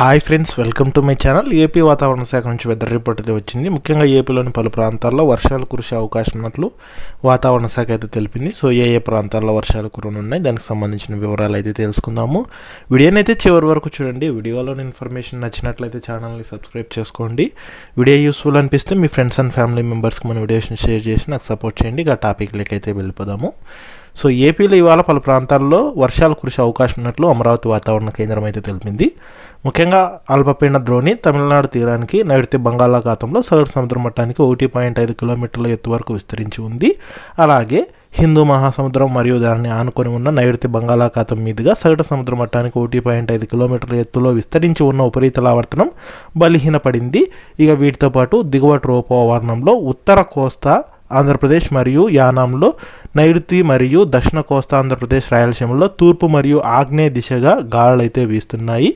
Hi friends welcome to my channel. AP వాతావరణ శాఖ నుంచి వెదర్ రిపోర్ట్ అయితే వచ్చింది. ముఖ్యంగా ఏపీలోని పలు ప్రాంతాల్లో వర్షాలు కురిసే అవకాశం ఉన్నట్లు వాతావరణ శాఖ అయితే తెలిపింది. సో ఏ ఏ ప్రాంతాల్లో వర్షాలు కురనున్నాయి దానికి సంబంధించిన వివరాలు అయితే తెలుసుకుందాము. వీడియోని అయితే చివరి వరకు చూడండి. వీడియోలోని ఇన్ఫర్మేషన్ నచ్చినట్లయితే ఛానల్ని సబ్స్క్రైబ్ చేసుకోండి. వీడియో యూస్ఫుల్ అనిపిస్తే మీ ఫ్రెండ్స్ అండ్ ఫ్యామిలీ మెంబర్స్కి మన వీడియోస్ని షేర్ చేసి నాకు సపోర్ట్ చేయండి. ఇక టాపిక్లకి అయితే వెళ్ళిపోదాము. సో ఏపీలో ఇవాళ పలు ప్రాంతాల్లో వర్షాలు కురిసే అవకాశం ఉన్నట్లు అమరావతి వాతావరణ కేంద్రం అయితే తెలిపింది. ముఖ్యంగా అల్పపీడన ద్రోణి తమిళనాడు తీరానికి నైరుతి బంగాళాఖాతంలో సగటు సముద్ర మట్టానికి ఒకటి పాయింట్ ఐదు కిలోమీటర్ల ఎత్తు వరకు విస్తరించి ఉంది. అలాగే హిందూ మహాసముద్రం మరియు దానిని ఆనుకొని ఉన్న నైరుతి బంగాళాఖాతం మీదుగా సగటు సముద్ర మట్టానికి ఒకటి పాయింట్ ఐదు కిలోమీటర్ల ఎత్తులో విస్తరించి ఉన్న ఉపరితల ఆవర్తనం బలహీనపడింది. ఇక వీటితో పాటు దిగువ ట్రోపోవర్ణంలో ఉత్తర కోస్తా ఆంధ్రప్రదేశ్ మరియు యానాంలో నైరుతి మరియు దక్షిణ కోస్తా ఆంధ్రప్రదేశ్ రాయలసీమలో తూర్పు మరియు ఆగ్నేయ దిశగా గాలులైతే వీస్తున్నాయి.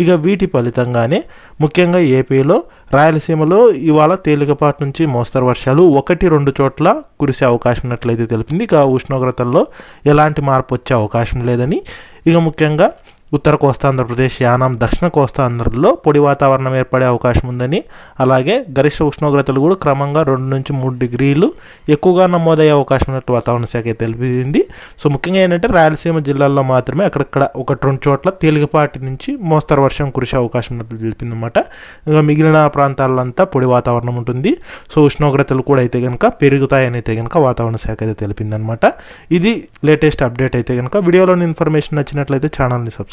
ఇక వీటి ఫలితంగానే ముఖ్యంగా ఏపీలో రాయలసీమలో ఇవాళ తేలికపాటి నుంచి మోస్తరు వర్షాలు ఒకటి రెండు చోట్ల కురిసే అవకాశం ఉన్నట్లయితే తెలిపింది. ఇక ఉష్ణోగ్రతల్లో ఎలాంటి మార్పు వచ్చే అవకాశం లేదని ఇక ముఖ్యంగా ఉత్తర కోస్తా ఆంధ్రప్రదేశ్ యానాం దక్షిణ కోస్తా ఆంధ్రలో పొడి వాతావరణం ఏర్పడే అవకాశం ఉందని అలాగే గరిష్ట ఉష్ణోగ్రతలు కూడా క్రమంగా రెండు నుంచి మూడు డిగ్రీలు ఎక్కువగా నమోదయ్యే అవకాశం ఉన్నట్టు వాతావరణ శాఖ తెలిపింది. సో ముఖ్యంగా ఏంటంటే రాయలసీమ జిల్లాల్లో మాత్రమే అక్కడక్కడ ఒకటి రెండు చోట్ల తేలికపాటి నుంచి మోస్తరు వర్షం కురిసే అవకాశం ఉన్నట్లు తెలిపింది అనమాట ఇంకా మిగిలిన ప్రాంతాలంతా పొడి వాతావరణం ఉంటుంది. సో ఉష్ణోగ్రతలు కూడా అయితే కనుక పెరుగుతాయని అయితే కనుక వాతావరణ శాఖ అయితే తెలిపిందనమాట ఇది లేటెస్ట్ అప్డేట్ అయితే కనుక వీడియోలోని ఇన్ఫర్మేషన్ నచ్చినట్లయితే ఛానల్ని